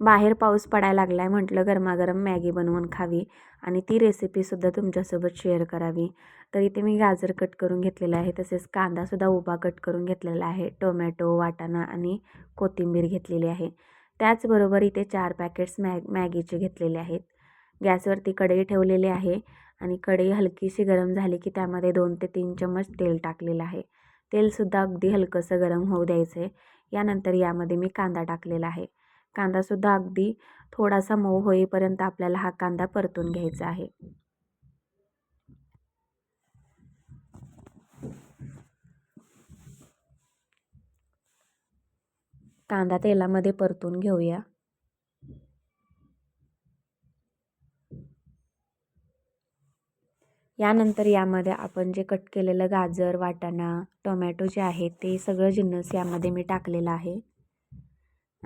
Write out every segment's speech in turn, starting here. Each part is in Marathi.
बाहेर पाऊस पडायला लागला आहे म्हटलं गरमागरम मॅगी बनवून खावी आणि ती रेसिपीसुद्धा तुमच्यासोबत शेअर करावी. तर इथे मी गाजर कट करून घेतलेला आहे तसेच कांदासुद्धा उभा कट करून घेतलेला आहे टोमॅटो वाटाणा आणि कोथिंबीर घेतलेली आहे. त्याचबरोबर इथे चार पॅकेट्स मॅग मॅगीचे घेतलेले आहेत. गॅसवरती कढई ठेवलेली आहे आणि कढई हलकीशी गरम झाली की त्यामध्ये दोन ते तीन चम्मच तेल टाकलेलं आहे. तेलसुद्धा अगदी हलकंसं गरम होऊ द्यायचं आहे यानंतर यामध्ये मी कांदा टाकलेला आहे. कांदासुद्धा अगदी थोडासा मऊ होईपर्यंत आपल्याला हा कांदा परतून घ्यायचा आहे. कांदा तेलामध्ये परतून घेऊया. यानंतर यामध्ये आपण जे कट केलेलं गाजर वाटाणा टोमॅटो जे आहे ते सगळं जिन्नस यामध्ये मी टाकलेलं आहे.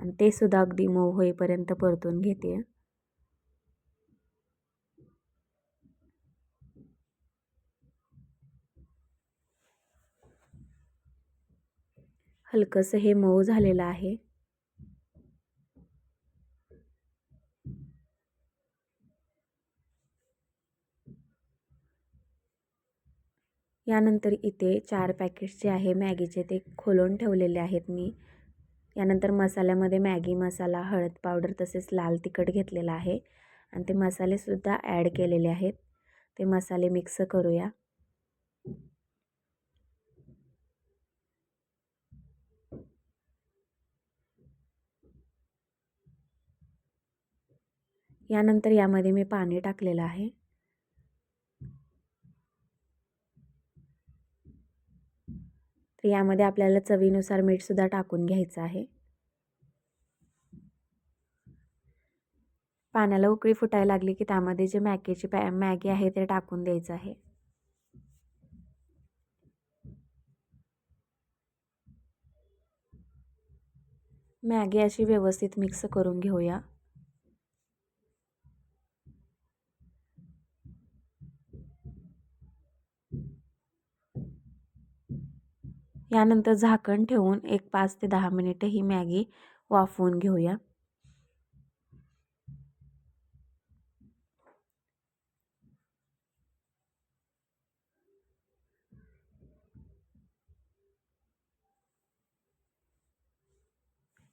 आणि ते सुद्धा अगदी मऊ होईपर्यंत परतून घेते. हलकंसं हे मऊ झालेलं आहे. यानंतर इथे चार पॅकेट्स जे आहे मॅगीचे ते खोलून ठेवलेले आहेत मी. यानंतर मसाल्यामध्ये मॅगी मसाला हळद पावडर तसेच लाल तिखट घेतलेला आहे. आणि ते मसालेसुद्धा ॲड केलेले आहेत. ते मसाले मिक्स करूया. यानंतर यामध्ये मी पाणी टाकलेलं आहे. तर यामध्ये आपल्याला चवीनुसार मीठसुद्धा टाकून घ्यायचं आहे. पाण्याला उकळी फुटायला लागली की त्यामध्ये जे मॅगीची पॅ मॅगी आहे ते टाकून द्यायचं आहे. मॅगी अशी व्यवस्थित मिक्स करून घेऊया. यानंतर झाकण ठेवून एक पाच ते दहा मिनिटं ही मॅगी वाफवून घेऊया.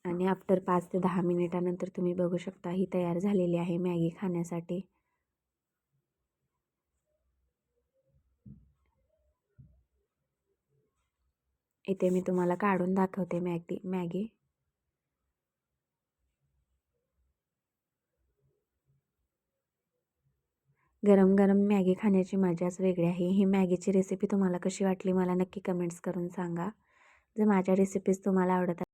आणि आफ्टर पाच ते दहा मिनिटानंतर तुम्ही बघू शकता ही तयार झालेली आहे मॅगी खाण्यासाठी. इथे मी तुम्हाला काढून दाखवते मॅगी मॅगी. गरम गरम मॅगी खाण्याची मजाच वेगळी आहे. ही मॅगीची रेसिपी तुम्हाला कशी वाटली मला नक्की कमेंट्स करून सांगा. जर माझ्या रेसिपीज तुम्हाला आवडत